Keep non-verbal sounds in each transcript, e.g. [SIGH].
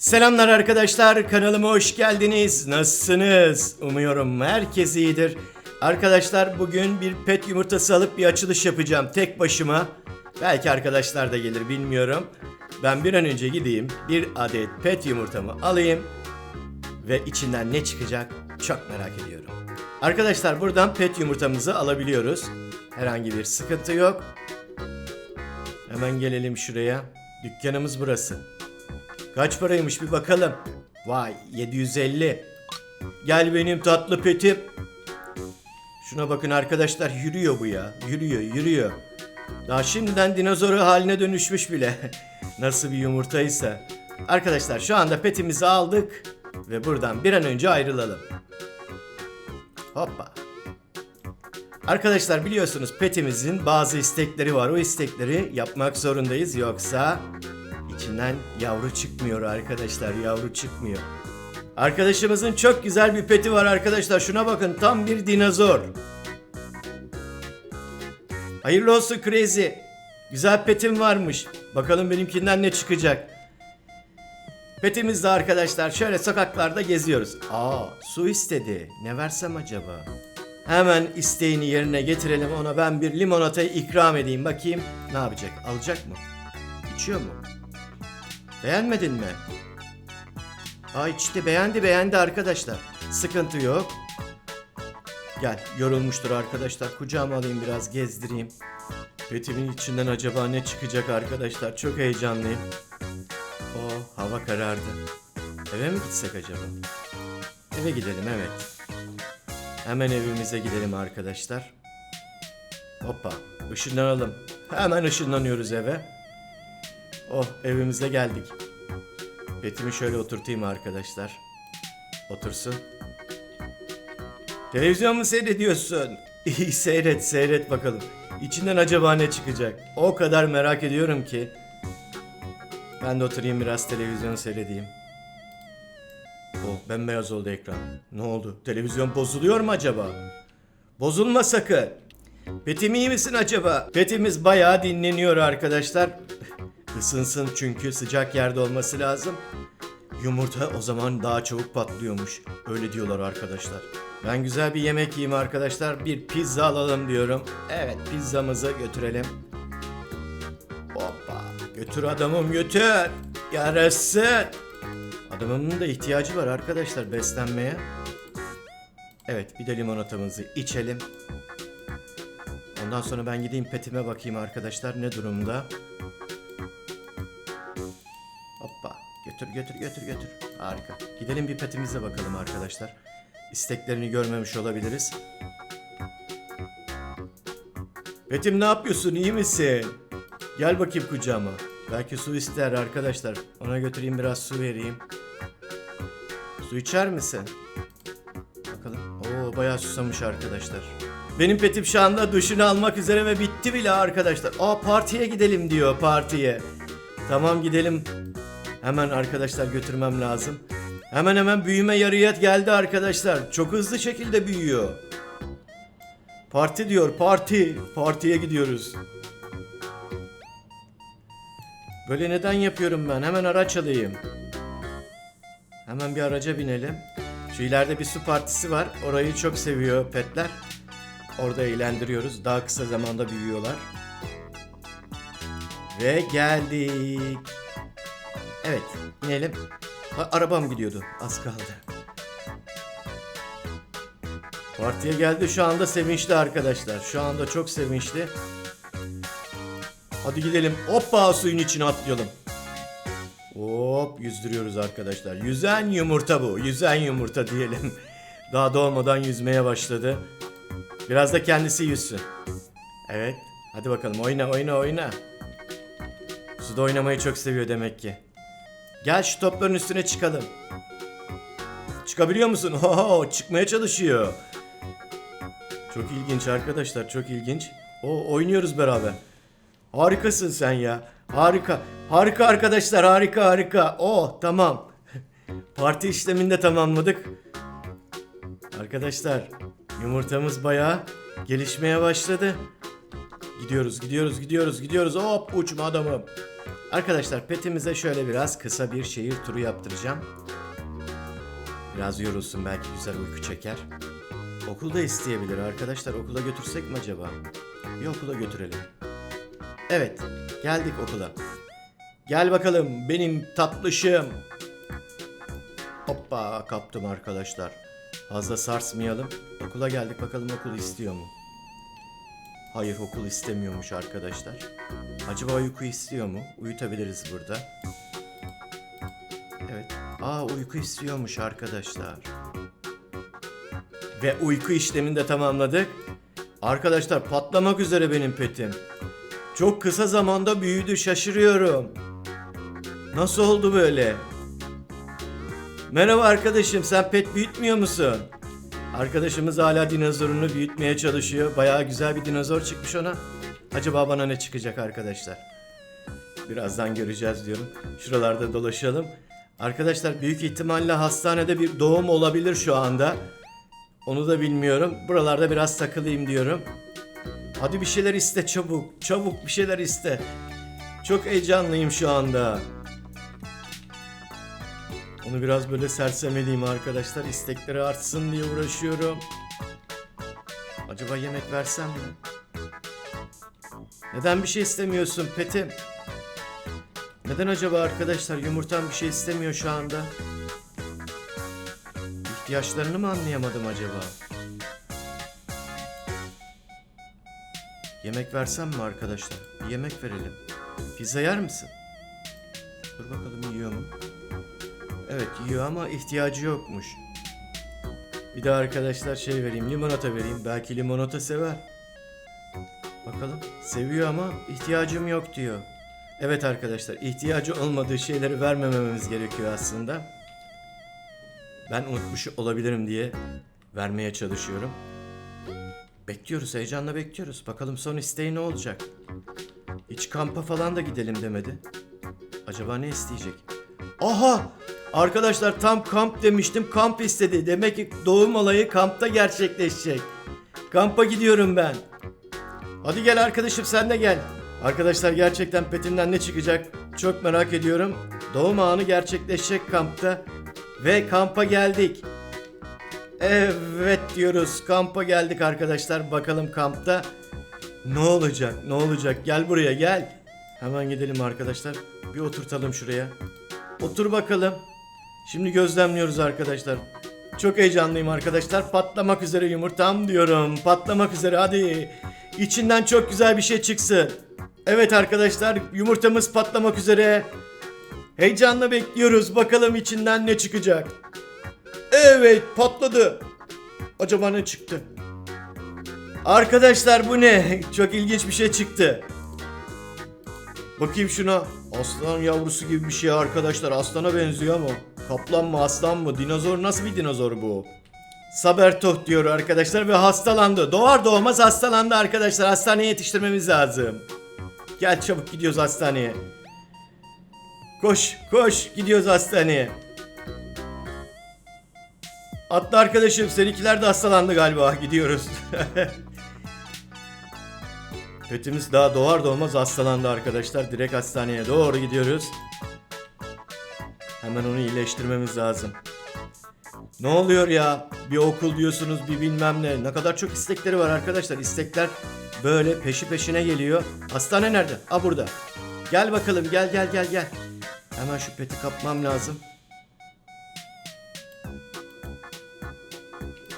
Selamlar arkadaşlar, kanalıma hoş geldiniz. Nasılsınız? Umuyorum herkes iyidir. Arkadaşlar bugün bir pet yumurtası alıp bir açılış yapacağım tek başıma. Belki arkadaşlar da gelir bilmiyorum. Ben bir an önce gideyim, bir adet pet yumurtamı alayım ve içinden ne çıkacak çok merak ediyorum. Arkadaşlar buradan pet yumurtamızı alabiliyoruz. Herhangi bir sıkıntı yok. Hemen gelelim şuraya. Dükkanımız burası. Kaç paraymış bir bakalım. Vay 750. Gel benim tatlı petim. Şuna bakın arkadaşlar yürüyor bu ya. Yürüyor yürüyor. Daha şimdiden dinozoru haline dönüşmüş bile. [LAUGHS] Nasıl bir yumurtaysa. Arkadaşlar şu anda petimizi aldık. Ve buradan bir an önce ayrılalım. Hoppa. Arkadaşlar biliyorsunuz petimizin bazı istekleri var. O istekleri yapmak zorundayız yoksa içinden yavru çıkmıyor arkadaşlar. Yavru çıkmıyor. Arkadaşımızın çok güzel bir peti var arkadaşlar. Şuna bakın tam bir dinozor. Hayırlı olsun Crazy. Güzel petim varmış. Bakalım benimkinden ne çıkacak. Petimiz de arkadaşlar şöyle sokaklarda geziyoruz. Aa su istedi. Ne versem acaba? Hemen isteğini yerine getirelim ona ben bir limonatayı ikram edeyim bakayım. Ne yapacak? Alacak mı? İçiyor mu? Beğenmedin mi? Aa içti beğendi beğendi arkadaşlar. Sıkıntı yok. Gel yorulmuştur arkadaşlar. Kucağıma alayım biraz gezdireyim. Petimin içinden acaba ne çıkacak arkadaşlar? Çok heyecanlıyım. O hava karardı. Eve mi gitsek acaba? Eve gidelim evet. Hemen evimize gidelim arkadaşlar. Hoppa ışınlanalım. Hemen ışınlanıyoruz eve. Oh evimize geldik. Petimi şöyle oturtayım arkadaşlar. Otursun. Televizyon mu seyrediyorsun? [LAUGHS] İyi seyret seyret bakalım. İçinden acaba ne çıkacak? O kadar merak ediyorum ki. Ben de oturayım biraz televizyon seyredeyim. Oh bembeyaz oldu ekran. Ne oldu? Televizyon bozuluyor mu acaba? Bozulma sakın. Petim iyi misin acaba? Petimiz bayağı dinleniyor arkadaşlar. [LAUGHS] Isınsın çünkü sıcak yerde olması lazım. Yumurta o zaman daha çabuk patlıyormuş. Öyle diyorlar arkadaşlar. Ben güzel bir yemek yiyeyim arkadaşlar. Bir pizza alalım diyorum. Evet pizzamızı götürelim. Hoppa. Götür adamım götür. Yarasın. Adamımın da ihtiyacı var arkadaşlar beslenmeye. Evet bir de limonatamızı içelim. Ondan sonra ben gideyim petime bakayım arkadaşlar ne durumda. Götür götür götür götür. Harika. Gidelim bir petimize bakalım arkadaşlar. İsteklerini görmemiş olabiliriz. Petim ne yapıyorsun iyi misin? Gel bakayım kucağıma. Belki su ister arkadaşlar. Ona götüreyim biraz su vereyim. Su içer misin? Bakalım. Oo bayağı susamış arkadaşlar. Benim petim şu anda duşunu almak üzere ve bitti bile arkadaşlar. Aa partiye gidelim diyor partiye. Tamam gidelim. Hemen arkadaşlar götürmem lazım. Hemen hemen büyüme yarıya geldi arkadaşlar. Çok hızlı şekilde büyüyor. Parti diyor parti. Partiye gidiyoruz. Böyle neden yapıyorum ben? Hemen araç alayım. Hemen bir araca binelim. Şu ileride bir su partisi var. Orayı çok seviyor petler. Orada eğlendiriyoruz. Daha kısa zamanda büyüyorlar. Ve geldik. Evet, inelim. Ha, arabam gidiyordu. Az kaldı. Partiye geldi şu anda sevinçli arkadaşlar. Şu anda çok sevinçli. Hadi gidelim. Hoppa suyun içine atlayalım. Hop yüzdürüyoruz arkadaşlar. Yüzen yumurta bu. Yüzen yumurta diyelim. [LAUGHS] Daha doğmadan yüzmeye başladı. Biraz da kendisi yüzsün. Evet. Hadi bakalım oyna oyna oyna. Suda oynamayı çok seviyor demek ki. Gel şu topların üstüne çıkalım. Çıkabiliyor musun? [LAUGHS] Ho çıkmaya çalışıyor. Çok ilginç arkadaşlar çok ilginç. O oynuyoruz beraber. Harikasın sen ya. Harika. Harika arkadaşlar harika harika. Oh tamam. [LAUGHS] Parti işlemini de tamamladık. Arkadaşlar yumurtamız bayağı gelişmeye başladı. Gidiyoruz gidiyoruz gidiyoruz gidiyoruz. Hop uçma adamım. Arkadaşlar petimize şöyle biraz kısa bir şehir turu yaptıracağım. Biraz yorulsun belki güzel uyku çeker. Okulda isteyebilir arkadaşlar. Okula götürsek mi acaba? Bir okula götürelim. Evet, geldik okula. Gel bakalım benim tatlışım. Hoppa kaptım arkadaşlar. Fazla sarsmayalım. Okula geldik bakalım okul istiyor mu? Hayır okul istemiyormuş arkadaşlar. Acaba uyku istiyor mu? Uyutabiliriz burada. Evet. Aa uyku istiyormuş arkadaşlar. Ve uyku işlemini de tamamladık. Arkadaşlar patlamak üzere benim petim. Çok kısa zamanda büyüdü şaşırıyorum. Nasıl oldu böyle? Merhaba arkadaşım sen pet büyütmüyor musun? Arkadaşımız hala dinozorunu büyütmeye çalışıyor. Bayağı güzel bir dinozor çıkmış ona. Acaba bana ne çıkacak arkadaşlar? Birazdan göreceğiz diyorum. Şuralarda dolaşalım. Arkadaşlar büyük ihtimalle hastanede bir doğum olabilir şu anda. Onu da bilmiyorum. Buralarda biraz takılayım diyorum. Hadi bir şeyler iste çabuk. Çabuk bir şeyler iste. Çok heyecanlıyım şu anda. Onu biraz böyle sersemeliyim arkadaşlar. İstekleri artsın diye uğraşıyorum. Acaba yemek versem mi? Neden bir şey istemiyorsun Petim? Neden acaba arkadaşlar yumurtam bir şey istemiyor şu anda? İhtiyaçlarını mı anlayamadım acaba? Yemek versem mi arkadaşlar? Bir yemek verelim. Pizza yer misin? Dur bakalım yiyor mu? Evet yiyor ama ihtiyacı yokmuş. Bir de arkadaşlar şey vereyim limonata vereyim. Belki limonata sever. Bakalım seviyor ama ihtiyacım yok diyor. Evet arkadaşlar ihtiyacı olmadığı şeyleri vermememiz gerekiyor aslında. Ben unutmuş olabilirim diye vermeye çalışıyorum. Bekliyoruz heyecanla bekliyoruz. Bakalım son isteği ne olacak? Hiç kampa falan da gidelim demedi. Acaba ne isteyecek? Aha! Arkadaşlar tam kamp demiştim. Kamp istedi. Demek ki doğum olayı kampta gerçekleşecek. Kampa gidiyorum ben. Hadi gel arkadaşım sen de gel. Arkadaşlar gerçekten petinden ne çıkacak çok merak ediyorum. Doğum anı gerçekleşecek kampta. Ve kampa geldik. Evet diyoruz. Kampa geldik arkadaşlar. Bakalım kampta ne olacak? Ne olacak? Gel buraya gel. Hemen gidelim arkadaşlar. Bir oturtalım şuraya. Otur bakalım. Şimdi gözlemliyoruz arkadaşlar. Çok heyecanlıyım arkadaşlar. Patlamak üzere yumurtam diyorum. Patlamak üzere hadi. İçinden çok güzel bir şey çıksın. Evet arkadaşlar yumurtamız patlamak üzere. Heyecanla bekliyoruz. Bakalım içinden ne çıkacak. Evet patladı. Acaba ne çıktı? Arkadaşlar bu ne? [LAUGHS] Çok ilginç bir şey çıktı. Bakayım şuna. Aslan yavrusu gibi bir şey arkadaşlar. Aslana benziyor ama. Kaplan mı aslan mı? Dinozor nasıl bir dinozor bu? Sabertoh diyor arkadaşlar ve hastalandı. Doğar doğmaz hastalandı arkadaşlar. Hastaneye yetiştirmemiz lazım. Gel çabuk gidiyoruz hastaneye. Koş koş gidiyoruz hastaneye. Atla arkadaşım seninkiler de hastalandı galiba. [LAUGHS] Gidiyoruz. Petimiz daha doğar doğmaz hastalandı arkadaşlar. Direkt hastaneye doğru gidiyoruz. Hemen onu iyileştirmemiz lazım. Ne oluyor ya? Bir okul diyorsunuz bir bilmem ne. Ne kadar çok istekleri var arkadaşlar. İstekler böyle peşi peşine geliyor. Hastane nerede? A burada. Gel bakalım gel gel gel gel. Hemen şu peti kapmam lazım.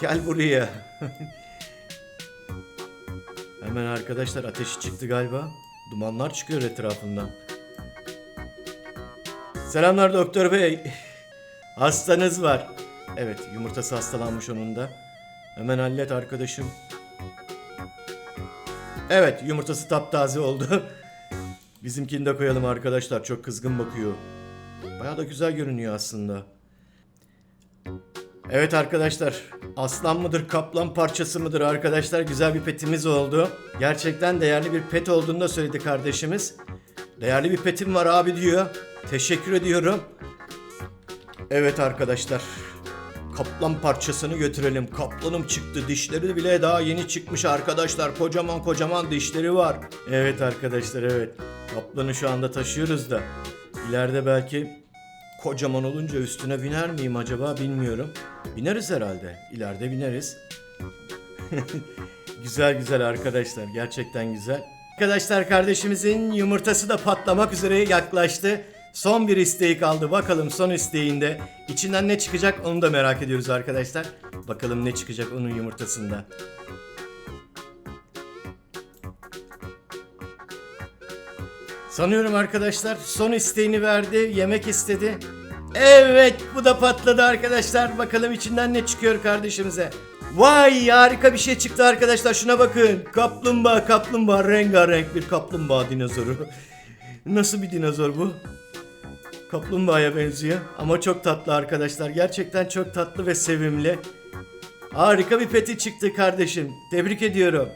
Gel buraya. [LAUGHS] Hemen arkadaşlar ateşi çıktı galiba. Dumanlar çıkıyor etrafından. Selamlar doktor bey. [LAUGHS] Hastanız var. Evet yumurtası hastalanmış onun da. Hemen hallet arkadaşım. Evet yumurtası taptaze oldu. [LAUGHS] Bizimkini de koyalım arkadaşlar. Çok kızgın bakıyor. Baya da güzel görünüyor aslında. Evet arkadaşlar. Aslan mıdır kaplan parçası mıdır arkadaşlar güzel bir petimiz oldu. Gerçekten değerli bir pet olduğunu da söyledi kardeşimiz. Değerli bir petim var abi diyor. Teşekkür ediyorum. Evet arkadaşlar. Kaplan parçasını götürelim. Kaplanım çıktı. Dişleri bile daha yeni çıkmış arkadaşlar. Kocaman kocaman dişleri var. Evet arkadaşlar evet. Kaplanı şu anda taşıyoruz da ileride belki kocaman olunca üstüne biner miyim acaba bilmiyorum. Bineriz herhalde. İleride bineriz. [LAUGHS] güzel güzel arkadaşlar. Gerçekten güzel. Arkadaşlar kardeşimizin yumurtası da patlamak üzere yaklaştı. Son bir isteği kaldı. Bakalım son isteğinde içinden ne çıkacak onu da merak ediyoruz arkadaşlar. Bakalım ne çıkacak onun yumurtasında. Sanıyorum arkadaşlar son isteğini verdi. Yemek istedi. Evet bu da patladı arkadaşlar. Bakalım içinden ne çıkıyor kardeşimize. Vay harika bir şey çıktı arkadaşlar. Şuna bakın. Kaplumbağa kaplumbağa rengarenk bir kaplumbağa dinozoru. [LAUGHS] Nasıl bir dinozor bu? Kaplumbağaya benziyor. Ama çok tatlı arkadaşlar. Gerçekten çok tatlı ve sevimli. Harika bir peti çıktı kardeşim. Tebrik ediyorum.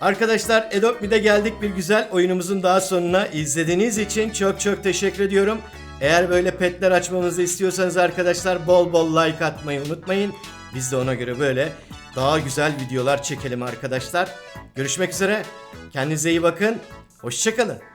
Arkadaşlar Edokmi'de geldik bir güzel oyunumuzun daha sonuna. İzlediğiniz için çok çok teşekkür ediyorum. Eğer böyle petler açmamızı istiyorsanız arkadaşlar bol bol like atmayı unutmayın. Biz de ona göre böyle daha güzel videolar çekelim arkadaşlar. Görüşmek üzere. Kendinize iyi bakın. Hoşçakalın.